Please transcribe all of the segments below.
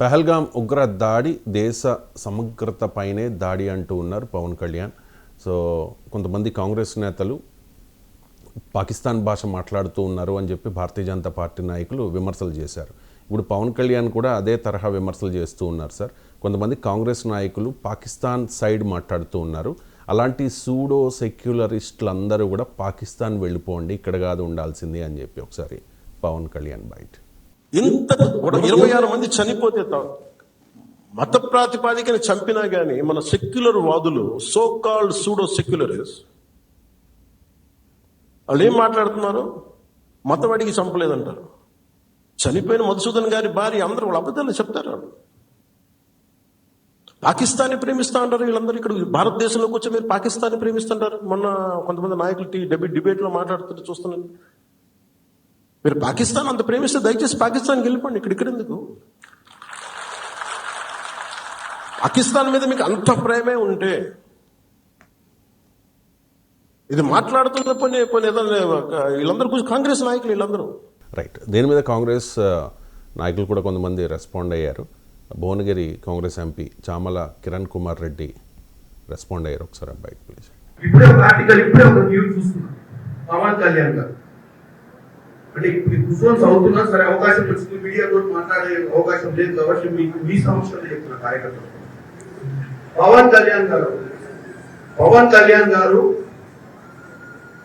పెహల్గాం ఉగ్ర దాడి దేశ సమగ్రతపైనే దాడి అంటూ ఉన్నారు పవన్ కళ్యాణ్. సో కొంతమంది కాంగ్రెస్ నేతలు పాకిస్తాన్ భాష మాట్లాడుతూ ఉన్నారు అని చెప్పి భారతీయ జనతా పార్టీ నాయకులు విమర్శలు చేశారు. ఇప్పుడు పవన్ కళ్యాణ్ కూడా అదే తరహా విమర్శలు చేస్తూ ఉన్నారు సార్. కొంతమంది కాంగ్రెస్ నాయకులు పాకిస్తాన్ సైడ్ మాట్లాడుతూ ఉన్నారు. అలాంటి సూడో సెక్యులరిస్టులు అందరూ కూడా పాకిస్తాన్ వెళ్ళిపోండి ఇక్కడ కాదు ఉండాల్సింది అని చెప్పి ఒకసారి పవన్ కళ్యాణ్ బయట. ఇంత ఇరవై ఆరు మంది చనిపోతే మత ప్రాతిపాదికన చంపినా గానీ మన సెక్యులర్ వాదులు సో కాల్డ్ సూడో సెక్యులరిస్ వాళ్ళు ఏం మాట్లాడుతున్నారు మతవాడికి చంపలేదంటారు. చనిపోయిన మధుసూదన్ గారి భార్య అందరూ వాళ్ళ అబద్ధాలు చెప్తారు వాళ్ళు. పాకిస్తాన్ని ప్రేమిస్తా అంటారు వీళ్ళందరూ ఇక్కడ. భారతదేశంలోకి వచ్చి మీరు పాకిస్తాన్ని ప్రేమిస్తుంటారు. మొన్న కొంతమంది నాయకులు టీ డెబిట్ డిబేట్లో మాట్లాడుతుంటే చూస్తున్నాను. మీరు పాకిస్తాన్ అంత ప్రేమిస్తే దయచేసి పాకిస్తాన్కి వెళ్ళిపోండి. ఇక్కడ ఇక్కడ ఎందుకు? పాకిస్తాన్ మీద మీకు అంత ప్రేమే ఉంటే ఇది మాట్లాడుతున్న పని పని ఏదైనా వీళ్ళందరూ కాంగ్రెస్ నాయకులు వీళ్ళందరూ. రైట్ దీని మీద కాంగ్రెస్ నాయకులు కూడా కొంతమంది రెస్పాండ్ అయ్యారు. Bhuvanagiri Congress MP Chamala Kiran Kumar Reddy respond అయ్యారు. ఒకసారి అబ్బాయి ప్లీజ్ ఇప్పుడే ఒక ఆర్టికల్ ఇప్పుడే ఒక న్యూస్ చూస్తున్నాం. పవన్ కళ్యాణ్ గారు. అంటే ఇప్పుడు ఈ కూర్చొని చదువుతున్నా సరే అవకాశం వచ్చింది మీడియాతో మాట్లాడే అవకాశం లేదు కాబట్టి మీకు మీ సమస్యలు చెప్తున్న కార్యకర్తలు. పవన్ కళ్యాణ్ గారు పవన్ కళ్యాణ్ గారు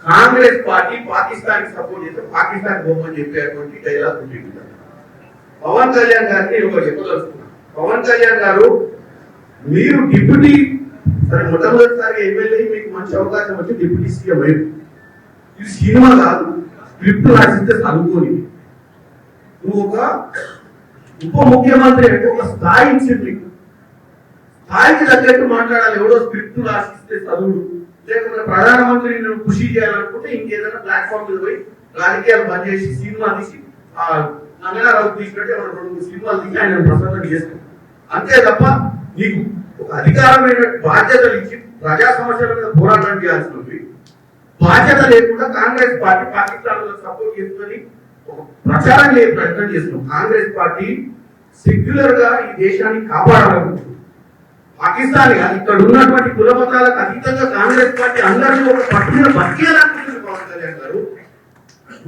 కాంగ్రెస్ పార్టీ పాకిస్తాన్ సపోర్ట్ చేస్తే పాకిస్తాన్ బొమ్మని చెప్పేటువంటి డైలాగ్ ఉంటుంది పవన్ కళ్యాణ్ గారిని ఒక చెప్పదలుచుకున్నాను పవన్ కళ్యాణ్ గారు మీరు డిప్యూటీ సరే మొట్టమొదటిసారి ఎమ్మెల్యే మీకు మంచి అవకాశం వచ్చి డిప్యూటీ సీఎం అయ్యింది ఇది సినిమా కాదు. స్క్రిప్ట్ రాసిస్తే చదువుకోని. నువ్వు ఒక ఉప ముఖ్యమంత్రి అంటే ఒక స్థాయి ఇచ్చింది. నీకు స్థాయికి తగ్గట్టు మాట్లాడాలి. ఎవడో స్క్రిప్ట్ రాసిస్తే చదువు లేకపోతే ప్రధానమంత్రి నువ్వు కృషి చేయాలనుకుంటే ఇంకేదైనా ప్లాట్ఫామ్ మీద పోయి రాజకీయాలు బంద్ చేసి సినిమా తీసి ఆ నంగనారావు తీసుకుంటే ఏమైనా రెండు సినిమాలు తీసి ఆయన ప్రసన్నం చేస్తాం. అంతే తప్ప నీకు ఒక అధికారమైన బాధ్యతలు ఇచ్చి ప్రజా సమస్యల మీద పోరాటం చేయాల్సి ఉంది. బాధ్యత లేకుండా కాంగ్రెస్ పార్టీ పాకిస్తాన్ సపోర్ట్ చేస్తుందని ఒక ప్రచారం లేని ప్రయత్నం చేస్తున్నాం. కాంగ్రెస్ పార్టీ సెక్యులర్గా ఈ దేశాన్ని కాపాడాలనుకుంటుంది పాకిస్తాన్ కాదు ఇక్కడ ఉన్నటువంటి కులమతాలకు అతీతంగా కాంగ్రెస్ పార్టీ అందరినీ ఒక పట్టున బతికేయాలనుకుంటుంది పవన్ కళ్యాణ్ గారు.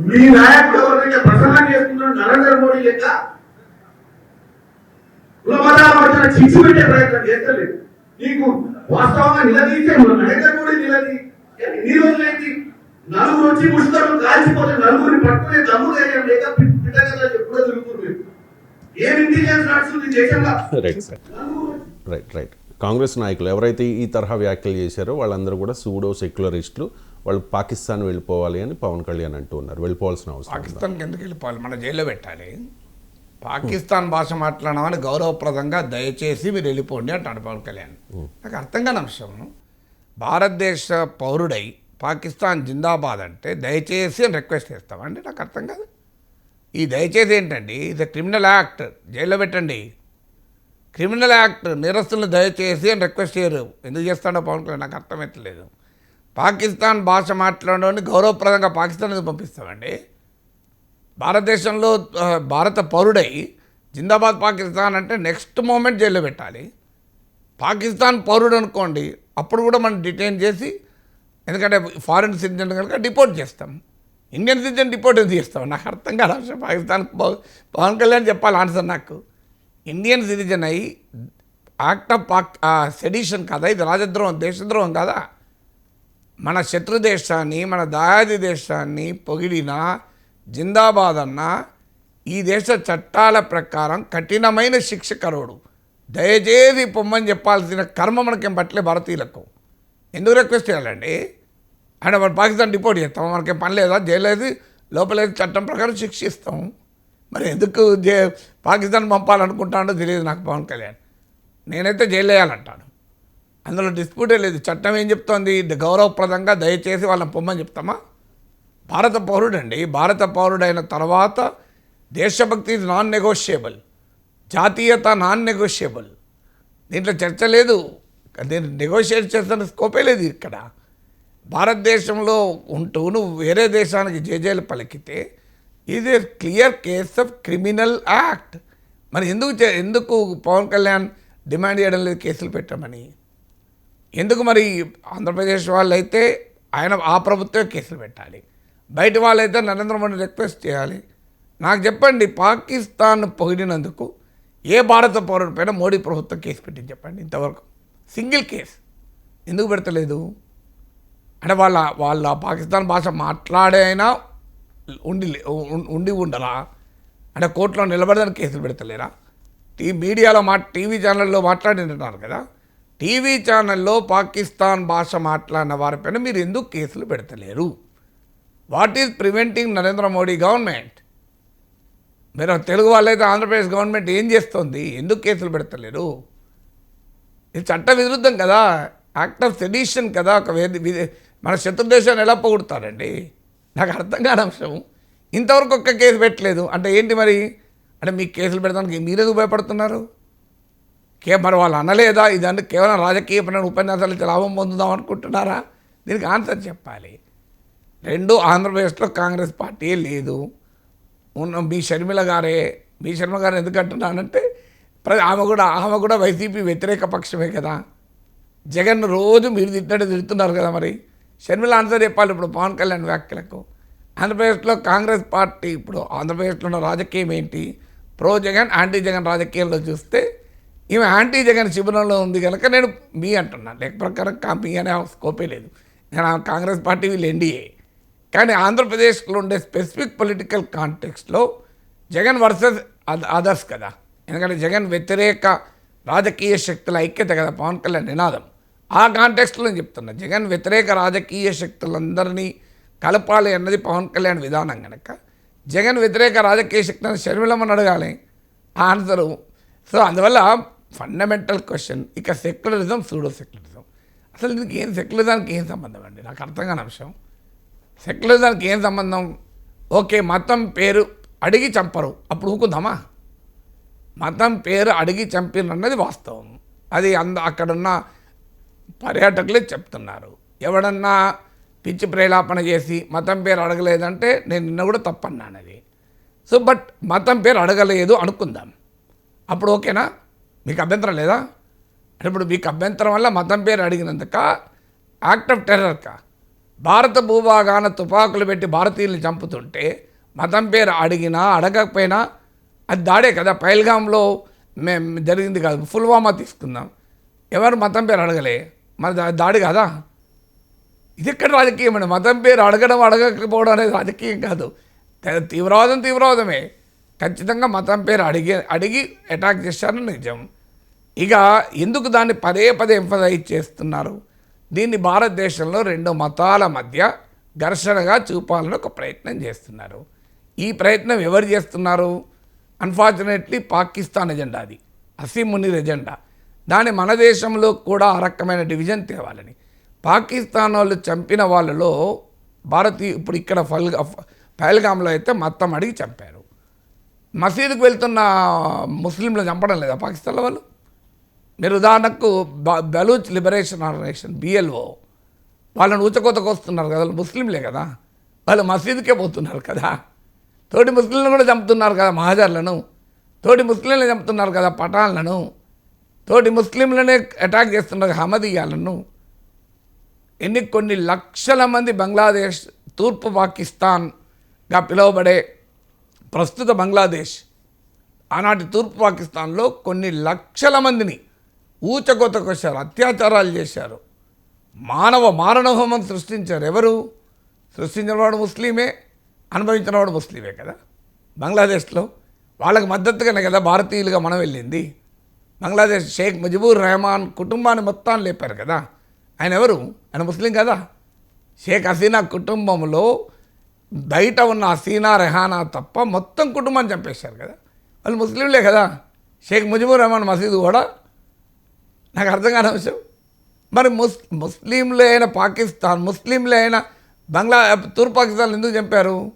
మీ నాయకుడు ఎవరైతే ప్రసంగం చేస్తున్నాడు నరేంద్ర మోడీ లెక్క కులమతాల మధ్యన చిచ్చు పెట్టే ప్రయత్నం చేస్తలేదు. నీకు వాస్తవంగా నిలదీసే నరేంద్ర మోడీ నిలదీ ఎన్ని రోజులైంది నలుగురు వచ్చి కాల్చిపోతే నలుగురిని పట్టుకునే దమ్ము ధైర్యం లేక పిట్టగల ఎప్పుడో మీరు. ఏం ఇంటెలిజెన్స్ నడుస్తుంది దేశంలో? Right sir right right Congress నాయకులు ఎవరైతే ఈ తరహా వ్యాఖ్యలు చేశారో వాళ్ళందరూ కూడా సూడో సెక్యులరిస్టులు వాళ్ళు పాకిస్తాన్ వెళ్ళిపోవాలి అని పవన్ కళ్యాణ్ అంటూ ఉన్నారు. వెళ్ళిపోవాల్సిన అవసరం? పాకిస్తాన్కి ఎందుకు వెళ్ళిపోవాలి? మన జైల్లో పెట్టాలి. పాకిస్తాన్ భాష మాట్లాడమని గౌరవప్రదంగా దయచేసి మీరు వెళ్ళిపోండి అంటాడు పవన్ కళ్యాణ్. నాకు అర్థం కాని అంశం. భారతదేశ పౌరుడై పాకిస్తాన్ జిందాబాద్ అంటే దయచేసి అని రిక్వెస్ట్ చేస్తామండి నాకు అర్థం కాదు. ఈ దయచేసి ఏంటండి? ఇది క్రిమినల్ యాక్ట్ జైల్లో పెట్టండి. క్రిమినల్ యాక్ట్ నిరస్తులను దయచేసి అని రిక్వెస్ట్ చేయరు. ఎందుకు చేస్తాడో పవన్ కళ్యాణ్? నాకు అర్థమవుతలేదు పాకిస్తాన్ భాష మాట్లాడని గౌరవప్రదంగా పాకిస్తాన్ పంపిస్తామండి? భారతదేశంలో భారత పౌరుడై జిందాబాద్ పాకిస్తాన్ అంటే నెక్స్ట్ మూమెంట్ జైల్లో పెట్టాలి. పాకిస్తాన్ పౌరుడు అనుకోండి అప్పుడు కూడా మనం డిటైన్ చేసి ఎందుకంటే ఫారిన్ సిటిజన్ కనుక డిపోర్ట్ చేస్తాం. ఇండియన్ సిటిజన్ డిపోర్ట్ ఎందుకు చేస్తాం? నాకు అర్థం కాదు పాకిస్తాన్ పవన్ కళ్యాణ్ చెప్పాలి ఆన్సర్ నాకు. ఇండియన్ సిటిజన్ అయి యాక్ట్ ఆఫ్ పాక్ సెడిషన్ కదా? ఇది రాజద్రోహం దేశద్రోహం కదా? మన శత్రు దేశాన్ని మన దాయాది దేశాన్ని పొగిడిన జిందాబాద్ అన్న ఈ దేశ చట్టాల ప్రకారం కఠినమైన శిక్ష కరోడు. దయచేసి పొమ్మని చెప్పాల్సిన కర్మ మనకేం పట్టలే భారతీయులకు. ఎందుకు రిక్వెస్ట్ చేయాలండి? అంటే మన పాకిస్తాన్ డిపోర్ట్ చేస్తాం మనకేం పని లేదా? జైలేదు లోపలేదు చట్టం ప్రకారం శిక్షిస్తాం. మరి ఎందుకు జే పాకిస్తాన్ పంపాలనుకుంటాడో తెలియదు నాకు పవన్ కళ్యాణ్. నేనైతే జైలు వేయాలంటాను. అందులో డిస్ప్యూటే లేదు. చట్టం ఏం చెప్తోంది? గౌరవప్రదంగా దయచేసి వాళ్ళని పొమ్మని చెప్తామా? భారత పౌరుడండి. భారత పౌరుడైన తర్వాత దేశభక్తి ఇస్ నాన్ నెగోషియబుల్ జాతీయత నాన్ నెగోషియబుల్ దీంట్లో చర్చ లేదు. దీన్ని నెగోషియేట్ చేస్తున్న స్కోపే లేదు ఇక్కడ. భారతదేశంలో ఉంటూ నువ్వు వేరే దేశానికి జేజేలు పలికితే ఇది clear case of criminal act మరి ఎందుకు చే- ఎందుకు పవన్ కళ్యాణ్ డిమాండ్ చేయడం లేదు కేసులు పెట్టమని? ఎందుకు మరి ఆంధ్రప్రదేశ్ వాళ్ళు అయితే ఆయన ఆ ప్రభుత్వమే కేసులు పెట్టాలి? బయట వాళ్ళైతే నరేంద్ర మోడీ రిక్వెస్ట్ చేయాలి. నాకు చెప్పండి పాకిస్తాన్ పొగిడినందుకు ఏ భారత పౌరుడి పైన మోడీ ప్రభుత్వం కేసు పెట్టింది చెప్పండి ఇంతవరకు? Single case. ఎందుకు పెడతలేదు? అంటే వాళ్ళ వాళ్ళ పాకిస్తాన్ భాష మాట్లాడైనా ఉండి ఉండి ఉండరా అంటే కోర్టులో నిలబడదని కేసులు పెడతలేరా? టీ మీడియాలో మా టీవీ ఛానల్లో మాట్లాడినారు కదా? టీవీ ఛానల్లో పాకిస్తాన్ భాష మాట్లాడిన వారిపైన మీరు ఎందుకు కేసులు పెడతలేరు? What is preventing Narendra Modi government? మీరు తెలుగు వాళ్ళైతే ఆంధ్రప్రదేశ్ గవర్నమెంట్ ఏం చేస్తుంది? ఎందుకు కేసులు పెడతలేరు? ఇది చట్ట విరుద్ధం కదా. యాక్ట్ ఆఫ్ సెడిషన్ కదా. ఒక వేది విధి- మన శత్రుదేశాన్ని ఎలా పొగుడతారండి? నాకు అర్థం కాని అంశం. ఇంతవరకు ఒక్క కేసు పెట్టలేదు. అంటే ఏంటి మరి? అంటే మీకు కేసులు పెడతానికి మీరెందుకు భయపడుతున్నారు? కే మరి వాళ్ళు అనలేదా? ఇదంటే కేవలం రాజకీయపరమైన ఉపన్యాసాలు లాభం పొందుదాం అనుకుంటున్నారా? దీనికి ఆన్సర్ చెప్పాలి. రెండు ఆంధ్రప్రదేశ్లో కాంగ్రెస్ పార్టీ లేదు. ఉన్న మీ షర్మిల గారే మీ శర్మ గారు ఎందుకు అంటున్నానంటే ప్ర- ఆమె కూడా ఆమె కూడా వైసీపీ వ్యతిరేక పక్షమే కదా. జగన్ రోజు మీరు తిట్టినట్టు తిడుతున్నారు కదా మరి. షర్మిల ఆన్సర్ చెప్పాలి ఇప్పుడు పవన్ కళ్యాణ్ వ్యాఖ్యలకు. ఆంధ్రప్రదేశ్లో కాంగ్రెస్ పార్టీ ఇప్పుడు ఆంధ్రప్రదేశ్లో ఉన్న రాజకీయం ఏంటి? ప్రో జగన్ యాంటీ జగన్ రాజకీయాల్లో చూస్తే ఈమె యాంటీ జగన్ శిబిరంలో ఉంది కనుక నేను మీ అంటున్నాను. లేక ప్రకారం కా మీ అనే స్కోపే లేదు. నేను కాంగ్రెస్ పార్టీ వీళ్ళు ఎన్డీఏ కానీ ఆంధ్రప్రదేశ్లో ఉండే స్పెసిఫిక్ పొలిటికల్ కాంటెక్స్ట్లో జగన్ వర్సెస్ అదర్స్ కదా. ఎందుకంటే జగన్ వ్యతిరేక రాజకీయ శక్తుల ఐక్యత కదా పవన్ కళ్యాణ్ నినాదం. ఆ కాంటెక్స్ట్లో నేను చెప్తున్నా జగన్ వ్యతిరేక రాజకీయ శక్తులందరినీ కలపాలి అన్నది పవన్ కళ్యాణ్ విధానం కనుక జగన్ వ్యతిరేక రాజకీయ శక్తులను శర్మిలమని అడగాలి ఆ ఆన్సరు. సో అందువల్ల ఫండమెంటల్ క్వశ్చన్ ఇక సెక్యులరిజం సూడో సెక్యులరిజం. అసలు దీనికి ఏం సెక్యులరిజానికి ఏం సంబంధం అండి? నాకు అర్థం కాని అంశం. సెక్యులరిజానికి ఏం సంబంధం? ఓకే మతం పేరు అడిగి చంపరు. అప్పుడు ఊకుందామా మతం పేరు అడిగి చంపినన్నది వాస్తవం. అది అంద అక్కడున్న పర్యాటకులే చెప్తున్నారు. ఎవడన్నా పిచ్చి ప్రేలాపన చేసి మతం పేరు అడగలేదంటే నేను నిన్న కూడా తప్పన్నాను అది. సో బట్ మతం పేరు అడగలేదు అనుకుందాం. అప్పుడు ఓకేనా? మీకు అభ్యంతరం లేదా? ఇప్పుడు మీకు అభ్యంతరం వల్ల మతం పేరు అడిగినందుక? Act of టెర్రర్కా? భారత భూభాగాన తుపాకులు పెట్టి భారతీయుల్ని చంపుతుంటే మతం పేరు అడిగినా అడగకపోయినా అది దాడే కదా. పైల్గాంలో మేము జరిగింది కాదు. పుల్వామా తీసుకుందాం. ఎవరు మతం పేరు అడగలే? మరి దాడి కదా? ఇది ఇక్కడ రాజకీయం అండి? మతం పేరు అడగడం అడగకపోవడం అనేది రాజకీయం కాదు. తీవ్రవాదం తీవ్రవాదమే. ఖచ్చితంగా మతం పేరు అడిగి అడిగి అటాక్ చేశారని నిజం. ఇక ఎందుకు దాన్ని పదే పదే ఎంఫసైజ్ చేస్తున్నారు? దీన్ని భారతదేశంలో రెండు మతాల మధ్య ఘర్షణగా చూపాలని ఒక ప్రయత్నం చేస్తున్నారు. ఈ ప్రయత్నం ఎవరు చేస్తున్నారు? అన్ఫార్చునేట్లీ పాకిస్తాన్ ఎజెండా అది. అసీం మునీర్ ఎజెండా. దాన్ని మన దేశంలో కూడా ఆ రకమైన డివిజన్ తేవాలని. పాకిస్తాన్ వాళ్ళు చంపిన వాళ్ళలో భారతీయ ఇప్పుడు ఇక్కడ ఫల్ పహల్గామ్లో అయితే మొత్తం అడిగి చంపారు. మసీదుకు వెళ్తున్న ముస్లింలు చంపడం లేదా పాకిస్తాన్లో వాళ్ళు? మీరు ఉదాహరణకు బ- బలూచ్ లిబరేషన్ ఆర్గనైజేషన్ బిఎల్ఓ వాళ్ళని ఊచకోతకు వస్తున్నారు కదా వాళ్ళు ముస్లింలే కదా. వాళ్ళు మసీదుకే పోతున్నారు కదా. తోటి ముస్లింలను కూడా చంపుతున్నారు కదా మహాజర్లను. తోటి ముస్లింలను చంపుతున్నారు కదా పఠాన్లను. తోటి ముస్లింలనే అటాక్ చేస్తున్నారు హమదీయాలను. ఎన్ని కొన్ని లక్షల మంది బంగ్లాదేశ్ తూర్పు పాకిస్తాన్గా పిలువబడే ప్రస్తుత బంగ్లాదేశ్ ఆనాటి తూర్పు పాకిస్తాన్లో కొన్ని లక్షల మందిని ఊచకొతకొచ్చారు అత్యాచారాలు చేశారు. మానవ మారణహోమం సృష్టించారు ఎవరు? సృష్టించినవాడు ముస్లిమే అనుభవించినవాడు ముస్లిమే కదా. బంగ్లాదేశ్లో వాళ్ళకి మద్దతుగానే కదా భారతీయులుగా మనం వెళ్ళింది. బంగ్లాదేశ్ షేక్ ముజిబూర్ రెహమాన్ కుటుంబాన్ని మొత్తాన్ని లేపారు కదా. ఆయన ఎవరు? ఆయన ముస్లిం కదా. షేక్ హసీనా కుటుంబంలో బయట ఉన్న హసీనా రెహానా తప్ప మొత్తం కుటుంబాన్ని చంపేశారు కదా. వాళ్ళు ముస్లింలే కదా. షేక్ ముజిబూర్ రెహమాన్ మసీదు కూడా నాకు అర్థం కాని అంశం. మరి ముస్ ముస్లింలే అయిన పాకిస్తాన్ ముస్లింలే అయిన బంగ్లా తూర్పు పాకిస్తాన్ ఎందుకు చంపారు?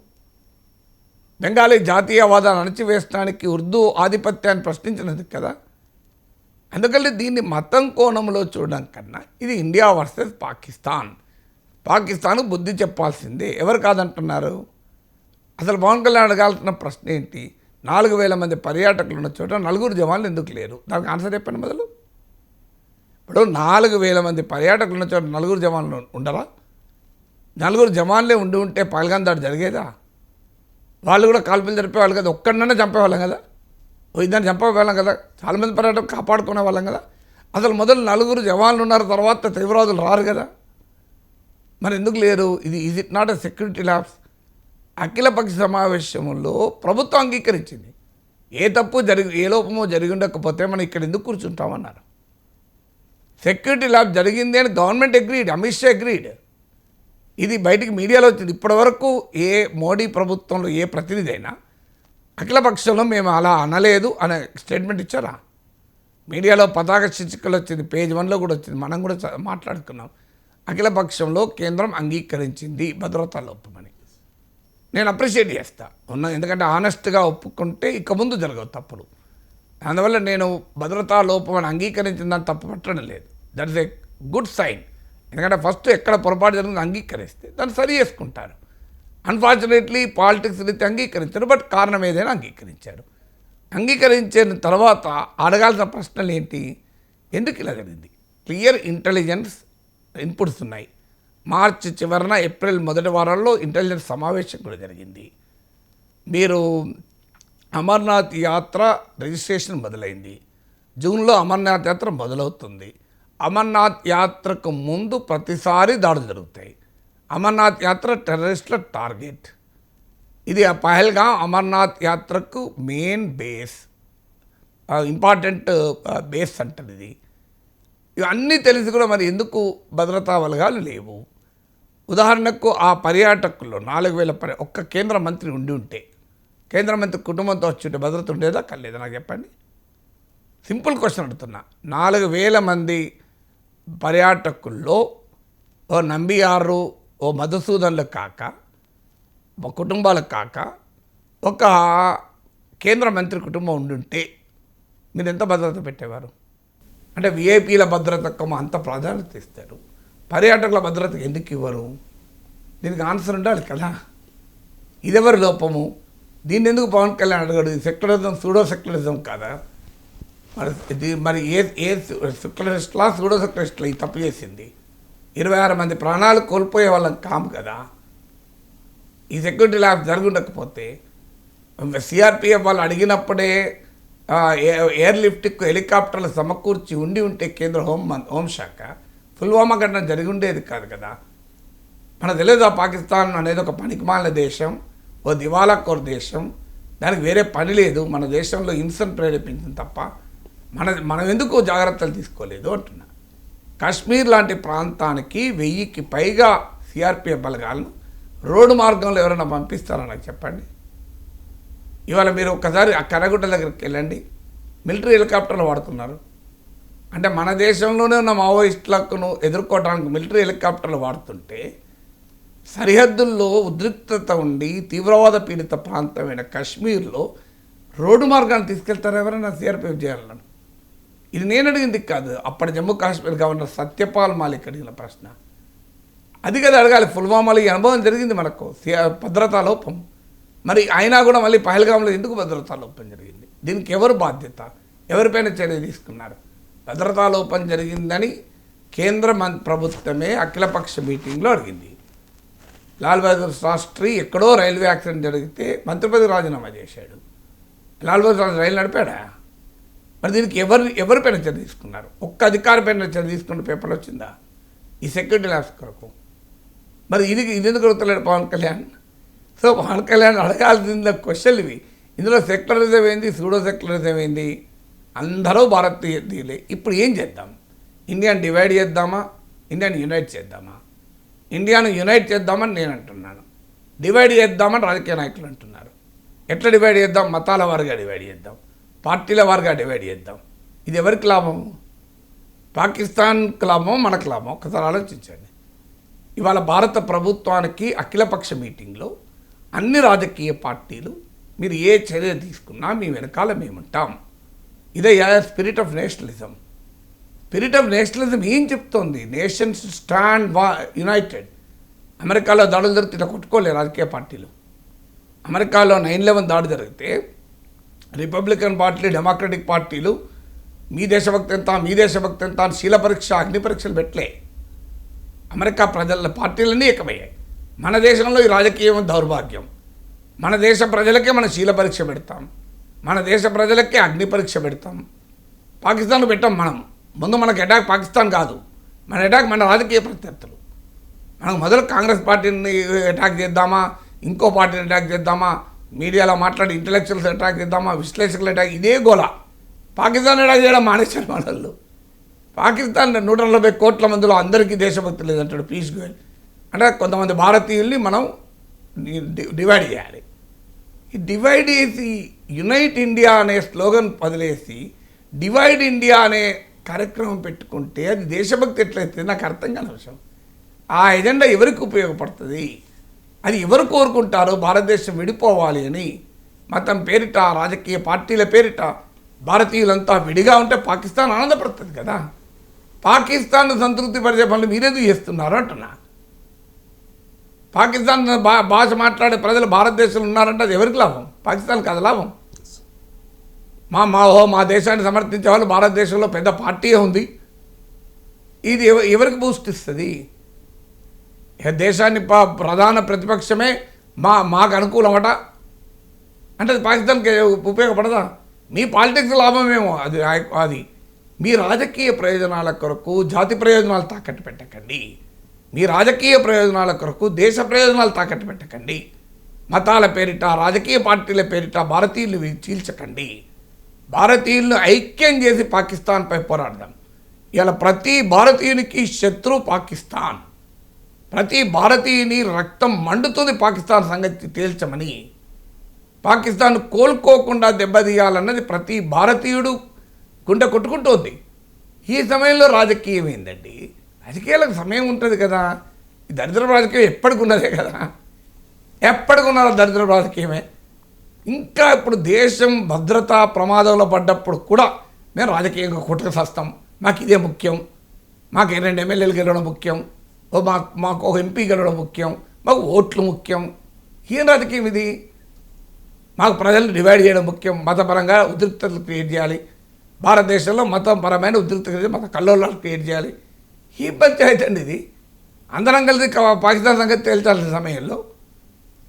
బెంగాలీ జాతీయవాదాన్ని అణచివేయడానికి ఉర్దూ ఆధిపత్యాన్ని ప్రశ్నించినందుకు కదా. అందుకని దీన్ని మతం కోణంలో చూడడం కన్నా ఇది ఇండియా వర్సెస్ పాకిస్తాన్. పాకిస్తాన్కు బుద్ధి చెప్పాల్సిందే. ఎవరు కాదంటున్నారు? అసలు పవన్ కళ్యాణ్ అడగాల్సిన ప్రశ్న ఏంటి? నాలుగు వేల మంది పర్యాటకులు ఉన్న చోట నలుగురు జవాన్లు ఎందుకు లేరు? దానికి ఆన్సర్ చెప్పండి మొదలు. ఇప్పుడు నాలుగు వేల మంది పర్యాటకులు ఉన్న చోట నలుగురు జవాన్లు ఉండరా? నలుగురు జవాన్లే ఉండి ఉంటే పాల్గొని దాడి జరిగేదా? వాళ్ళు కూడా కాల్పులు జరిపేవాళ్ళు కదా ఒక్కడన్నా చంపేవాళ్ళం కదా? ఓ ఇద్దరిని చంపేవాళ్ళం కదా? చాలామంది పర్యాటకులు కాపాడుకునే వాళ్ళం కదా? అసలు మొదలు నలుగురు జవాన్లు ఉన్నారు తర్వాత తీవ్రవాదులు రారు కదా? మరి ఎందుకు లేరు? ఇది is it not a security lapse అఖిలపక్ష సమావేశంలో ప్రభుత్వం అంగీకరించింది. ఏ తప్పు జరిగి ఏ లోపమో జరిగి ఉండకపోతే మనం ఇక్కడ ఎందుకు కూర్చుంటామన్నారు? సెక్యూరిటీ ల్యాబ్ జరిగింది అని government agreed Amit Shah agreed ఇది బయటికి మీడియాలో వచ్చింది. ఇప్పటివరకు ఏ మోడీ ప్రభుత్వంలో ఏ ప్రతినిధి అయినా అఖిలపక్షంలో మేము అలా అనలేదు అనే స్టేట్మెంట్ ఇచ్చారా? మీడియాలో పతాక శీర్షికలు వచ్చింది పేజ్ వన్లో కూడా వచ్చింది. మనం కూడా మాట్లాడుకున్నాం. అఖిలపక్షంలో కేంద్రం అంగీకరించింది భద్రతా లోపమని నేను అప్రిషియేట్ చేస్తా. ఉన్న ఎందుకంటే ఆనెస్ట్గా ఒప్పుకుంటే ఇక ముందు జరగవు తప్పులు. అందువల్ల నేను భద్రతా లోపం అని అంగీకరించిందని తప్పు పట్టడం లేదు. That is a good sign ఎందుకంటే ఫస్ట్ ఎక్కడ పొరపాటు జరిగింది అంగీకరిస్తే దాన్ని సరి చేసుకుంటారు. అన్ఫార్చునేట్లీ పాలిటిక్స్ రీతి అంగీకరించారు బట్ కారణం ఏదైనా అంగీకరించారు. అంగీకరించిన తర్వాత అడగాల్సిన ప్రశ్నలు ఏంటి? ఎందుకు ఇలా జరిగింది? క్లియర్ ఇంటెలిజెన్స్ ఇన్పుట్స్ ఉన్నాయి. మార్చి చివరన ఏప్రిల్ మొదటి వారంలో ఇంటెలిజెన్స్ సమావేశం కూడా జరిగింది. మీరు అమర్నాథ్ యాత్ర రిజిస్ట్రేషన్ మొదలైంది. జూన్లో అమర్నాథ్ యాత్ర మొదలవుతుంది. అమర్నాథ్ యాత్రకు ముందు ప్రతిసారి దాడులు జరుగుతాయి. అమర్నాథ్ యాత్ర టెర్రరిస్టుల టార్గెట్. ఇది ఆ పహల్గా అమర్నాథ్ యాత్రకు మెయిన్ బేస్. ఇంపార్టెంట్ బేస్ అంటారు ఇది. ఇవన్నీ తెలిసి కూడా మరి ఎందుకు భద్రతా బలగాలు లేవు? ఉదాహరణకు ఆ పర్యాటకుల్లో నాలుగు వేల పర్య ఒక్క కేంద్ర మంత్రి ఉండి ఉంటే కేంద్ర మంత్రి కుటుంబంతో వచ్చి ఉంటే భద్రత ఉండేదా? కలేదా? నాకు చెప్పండి. సింపుల్ క్వశ్చన్ అడుగుతున్నా. నాలుగు వేల మంది పర్యాటకుల్లో ఓ నంబియారు ఓ మధుసూదన్లు కాక ఒక కుటుంబాలకు కాక ఒక కేంద్ర మంత్రి కుటుంబం ఉండుంటే మీరు ఎంత భద్రత పెట్టేవారు? అంటే విఐపీల భద్రతకు అంత ప్రాధాన్యత ఇస్తారు. పర్యాటకుల భద్రతకు ఎందుకు ఇవ్వరు? దీనికి ఆన్సర్ ఉండాలి కదా. ఇదెవరి లోపము? దీన్ని ఎందుకు పవన్ కళ్యాణ్ అడగడు? సెక్యులరిజం సూడో సెక్యులరిజం కాదా? మరి ఇది మరి ఏ ఏ సెక్యులరిస్ట్లా సూడో ఈ తప్పు చేసింది. ఇరవై ఆరు మంది ప్రాణాలు కోల్పోయే వాళ్ళం కాము కదా. ఈ సెక్యూరిటీ ల్యాబ్ జరుగుండకపోతే సిఆర్పిఎఫ్ వాళ్ళు అడిగినప్పుడే ఏ- ఎయిర్ లిఫ్ట్కు హెలికాప్టర్లు సమకూర్చి ఉండి ఉంటే కేంద్ర హోం హోంశాఖ పుల్వామా ఘటన జరిగి ఉండేది కాదు కదా. మనకు తెలియదు ఆ పాకిస్తాన్ అనేది ఒక పనికిమాలిన దేశం ఓ దివాలా కోర్ దేశం. దానికి వేరే పని లేదు. మన దేశంలో హింసను ప్రేరేపించింది తప్ప మన మనం ఎందుకు జాగ్రత్తలు తీసుకోలేదు అంటున్నా. కాశ్మీర్ లాంటి ప్రాంతానికి వెయ్యికి పైగా సిఆర్పిఎఫ్ బలగాలను రోడ్డు మార్గంలో ఎవరైనా పంపిస్తారో నాకు చెప్పండి. ఇవాళ మీరు ఒక్కసారి ఆ కరగుట్ట దగ్గరికి వెళ్ళండి. మిలిటరీ హెలికాప్టర్లు వాడుతున్నారు. అంటే మన దేశంలోనే ఉన్న మావోయిస్టులను ఎదుర్కోవడానికి మిలిటరీ హెలికాప్టర్లు వాడుతుంటే సరిహద్దుల్లో ఉద్రిక్తత ఉండి తీవ్రవాద పీడిత ప్రాంతమైన కాశ్మీర్లో రోడ్డు మార్గాన్ని తీసుకెళ్తారు ఎవరైనా సిఆర్పిఎఫ్ చేయాలను ఇది నేను అడిగింది కాదు. అప్పటి జమ్మూ కాశ్మీర్ గవర్నర్ సత్యపాల్ మాలిక్ అడిగిన ప్రశ్న. అది కదా అడగాలి. పుల్వామాలో ఈ అనుభవం జరిగింది మనకు. భద్రతా లోపం మరి అయినా కూడా మళ్ళీ పహల్గాంలో ఎందుకు భద్రతా లోపం జరిగింది? దీనికి ఎవరు బాధ్యత? ఎవరిపైన చర్య తీసుకున్నారు? భద్రతా లోపం జరిగిందని కేంద్ర మం ప్రభుత్వమే అఖిలపక్ష మీటింగ్లో అడిగింది. లాల్ బహదూర్ శాస్త్రి ఎక్కడో రైల్వే యాక్సిడెంట్ జరిగితే మంత్రిపది రాజీనామా చేశాడు. లాల్ బహదూర్ శాస్త్రి రైలు నడిపాడా? మరి దీనికి ఎవరు ఎవరిపైన చర్య తీసుకున్నారు? ఒక్క అధికారి పైన చర్య తీసుకున్న పేపర్లు వచ్చిందా? ఈ సెక్యూరిటీ ల్యాబ్స్ కొరకు. మరి ఇది ఇది ఎందుకు అడుగుతున్నాడు పవన్ కళ్యాణ్? సో పవన్ కళ్యాణ్ అడగాల్సిన క్వశ్చన్లు ఇవి. ఇందులో సెక్యులరిజం ఏంది? సూడో సెక్యులరిజం ఏంది? అందరూ భారతీయులే. ఇప్పుడు ఏం చేద్దాం? ఇండియాను డివైడ్ చేద్దామా? ఇండియాని యునైట్ చేద్దామా? ఇండియాను యునైట్ చేద్దామని నేను అంటున్నాను. డివైడ్ చేద్దామని రాజకీయ నాయకులు అంటున్నారు. ఎట్లా డివైడ్ చేద్దాం? మతాల వారుగా డివైడ్ చేద్దాం. పార్టీల వారుగా డివైడ్ చేద్దాం. ఇది ఎవరికి లాభం? పాకిస్తాన్కి లాభం మనకు లాభం ఒకసారి ఆలోచించండి. ఇవాళ భారత ప్రభుత్వానికి అఖిలపక్ష మీటింగ్లో అన్ని రాజకీయ పార్టీలు మీరు ఏ చర్య తీసుకున్నా మీ వెనకాల మేముంటాం. ఇదే spirit of nationalism. Spirit of nationalism ఏం చెప్తోంది? నేషన్స్ స్టాండ్ వా యునైటెడ్. అమెరికాలో దాడులు జరిగితే ఇట్లా కొట్టుకోలే రాజకీయ పార్టీలు. అమెరికాలో నైన్ లెవెన్ దాడి జరిగితే రిపబ్లికన్ పార్టీ డెమోక్రటిక్ పార్టీలు మీ దేశభక్తి ఎంత మీ దేశభక్తి ఎంత అని శీల పరీక్ష అగ్ని పరీక్షలు పెట్టలే. అమెరికా ప్రజల పార్టీలన్నీ ఏకమయ్యాయి. మన దేశంలో ఈ రాజకీయం దౌర్భాగ్యం. మన దేశ ప్రజలకే మన శీల పరీక్ష పెడతాం. మన దేశ ప్రజలకే అగ్ని పరీక్ష పెడతాం. పాకిస్తాన్ పెట్టాం మనం. ముందు మనకు అటాక్ పాకిస్తాన్ కాదు. మన అటాక్ మన రాజకీయ ప్రత్యర్థులు. మనం మొదలు కాంగ్రెస్ పార్టీని అటాక్ చేద్దామా? ఇంకో పార్టీని అటాక్ చేద్దామా? మీడియాలో మాట్లాడి ఇంటలెక్చువల్స్ అటాక్ చేద్దామా విశ్లేషకులు అటాక్ ఇదే గోల. పాకిస్తాన్ అటాక్ చేయడం మానేశారు వాళ్ళు పాకిస్తాన్ నూట నలభై కోట్ల మందిలో అందరికీ దేశభక్తి లేదంటాడు పీయూష్ గోయల్. అంటే కొంతమంది భారతీయుల్ని మనం డివైడ్ చేయాలి. ఈ డివైడ్ చేసి యునైట్ ఇండియా అనే స్లోగన్ వదిలేసి డివైడ్ ఇండియా అనే కార్యక్రమం పెట్టుకుంటే అది దేశభక్తి ఎట్లయితే నాకు అర్థం కాని విషయం. ఆ ఎజెండా ఎవరికి ఉపయోగపడుతుంది? అది ఎవరు కోరుకుంటారో భారతదేశం విడిపోవాలి అని మతం పేరిట రాజకీయ పార్టీల పేరిట భారతీయులంతా విడిగా ఉంటే పాకిస్తాన్ ఆనందపడుతుంది కదా. పాకిస్తాన్ సంతృప్తి పరిచే పనులు మీరేది చేస్తున్నారు అంటున్నా. పాకిస్తాన్ భా భాష మాట్లాడే ప్రజలు భారతదేశంలో ఉన్నారంటే అది ఎవరికి లాభం? పాకిస్తాన్కి అది లాభం? మా మా ఓ మా దేశాన్ని సమర్థించే వాళ్ళు భారతదేశంలో పెద్ద పార్టీ ఉంది. ఇది ఎవ- ఎవరికి బూస్ట్ ఇస్తుంది? దేశాన్ని ప్రధాన ప్రతిపక్షమే మా మాకు అనుకూలమట? అంటే అది పాకిస్తాన్కి ఉపయోగపడదా? మీ పాలిటిక్స్ లాభమేమో అది అది. మీ రాజకీయ ప్రయోజనాల కొరకు జాతి ప్రయోజనాలు తాకట్టు పెట్టకండి. మీ రాజకీయ ప్రయోజనాల కొరకు దేశ ప్రయోజనాలు తాకట్టు పెట్టకండి. మతాల పేరిట రాజకీయ పార్టీల పేరిట భారతీయులు చీల్చకండి. భారతీయులను ఐక్యం చేసి పాకిస్తాన్పై పోరాడదాం. ఇలా ప్రతి భారతీయునికి శత్రు పాకిస్తాన్. ప్రతి భారతీయుని రక్తం మండుతుంది పాకిస్తాన్ సంగతి తేల్చమని పాకిస్తాన్ కోలుకోకుండా దెబ్బతీయాలన్నది ప్రతి భారతీయుడు గుండె కొట్టుకుంటోంది. ఈ సమయంలో రాజకీయం ఏందండి రాజకీయాలకు సమయం ఉంటుంది కదా. ఈ దరిద్ర రాజకీయం ఎప్పటికి ఉన్నదే కదా ఎప్పటికి దరిద్ర రాజకీయమే? ఇంకా ఇప్పుడు దేశం భద్రత ప్రమాదంలో పడ్డప్పుడు కూడా మేము రాజకీయంగా కొట్టుకు సస్తాం. మాకు ఇదే ముఖ్యం. మాకు రెండు ఎమ్మెల్యేలు గెలవడం ముఖ్యం. మాకు మాకు ఒక ఎంపీ గెలవడం ముఖ్యం మాకు ఓట్లు ముఖ్యం. ఏం రాజకీయం ఇది? మాకు ప్రజలను డివైడ్ చేయడం ముఖ్యం మతపరంగా ఉద్రిక్తతలు క్రియేట్ చేయాలి. భారతదేశంలో మతపరమైన ఉద్రిక్త మత కల్లోలాలు క్రియేట్ చేయాలి. ఈ పంచాయతీ అండి ఇది. అందరం కలిసి పాకిస్తాన్ సంగతి తేల్చాల్సిన సమయంలో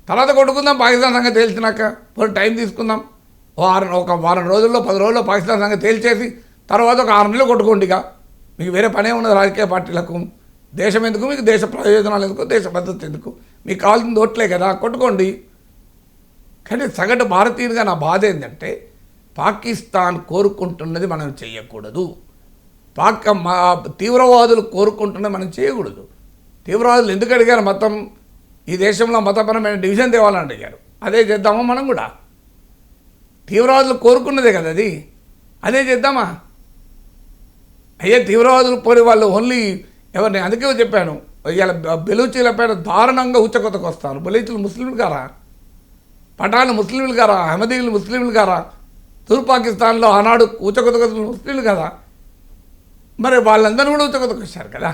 తర్వాత కొట్టుకుందాం పాకిస్తాన్ సంగతి తేల్చినాక పోనీ టైం తీసుకుందాం. వారం ఒక వారం రోజుల్లో పది రోజుల్లో పాకిస్తాన్ సంగతి తేల్చేసి తర్వాత ఒక ఆరు నెలలు కొట్టుకోండిగా. మీకు వేరే పనే ఉన్నది రాజకీయ పార్టీలకు. దేశం ఎందుకు? మీకు దేశ ప్రయోజనాలు ఎందుకు? దేశ భద్రత ఎందుకు? మీకు కావాల్సింది ఓట్లే కదా కొట్టుకోండి. కానీ సగటు భారతీయుడిగా నా బాధ ఏంటంటే పాకిస్తాన్ కోరుకుంటున్నది మనం చేయకూడదు పాక మా తీవ్రవాదులు కోరుకుంటున్నది మనం చేయకూడదు తీవ్రవాదులు ఎందుకు అడిగారు మతం? ఈ దేశంలో మతపరమైన డివిజన్ తేవాలని అడిగారు. అదే చేద్దామా మనం కూడా? తీవ్రవాదులు కోరుకున్నదే కదా అది. అదే చేద్దామా? అయ్యే తీవ్రవాదులు పోయి వాళ్ళు ఓన్లీ ఎవరిని అందుకే చెప్పాను ఇవాళ బెలూచీల పైన దారుణంగా ఉచ్చకొత్తకు వస్తారు. బెలూచీలు ముస్లింలు గారా? పఠాన్లు ముస్లింలు గారా? అహ్మదీలు ముస్లింలు గారా? తూర్పు పాకిస్తాన్లో ఆనాడు ఊచకొతకు ముస్లింలు కదా మరి వాళ్ళందరూ కూడా ఉచ్చకొత్తకు వచ్చారు కదా.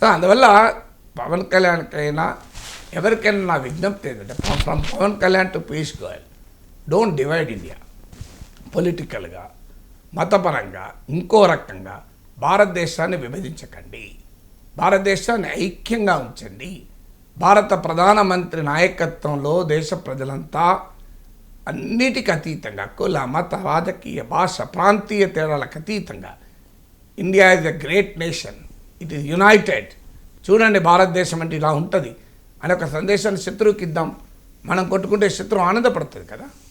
సో అందువల్ల పవన్ కళ్యాణ్కైనా ఎవరికైనా నా విజ్ఞప్తి ఏంటంటే from Pawan Kalyan to Piyush Goyal. Don't divide India. పొలిటికల్గా మతపరంగా ఇంకో రకంగా భారతదేశాన్ని విభజించకండి. భారతదేశాన్ని ఐక్యంగా ఉంచండి. భారత ప్రధానమంత్రి నాయకత్వంలో దేశ ప్రజలంతా అన్నిటికి అతీతంగా కుల మత రాజకీయ భాష ప్రాంతీయ తేడాలకు అతీతంగా. India is a great nation. It is united. చూడండి భారతదేశం అంటే ఇలా ఉంటుంది. అనే ఒక సందేశాన్ని శత్రువుకి ఇద్దాం. మనం కొట్టుకుంటే శత్రువు ఆనందపడుతుంది కదా.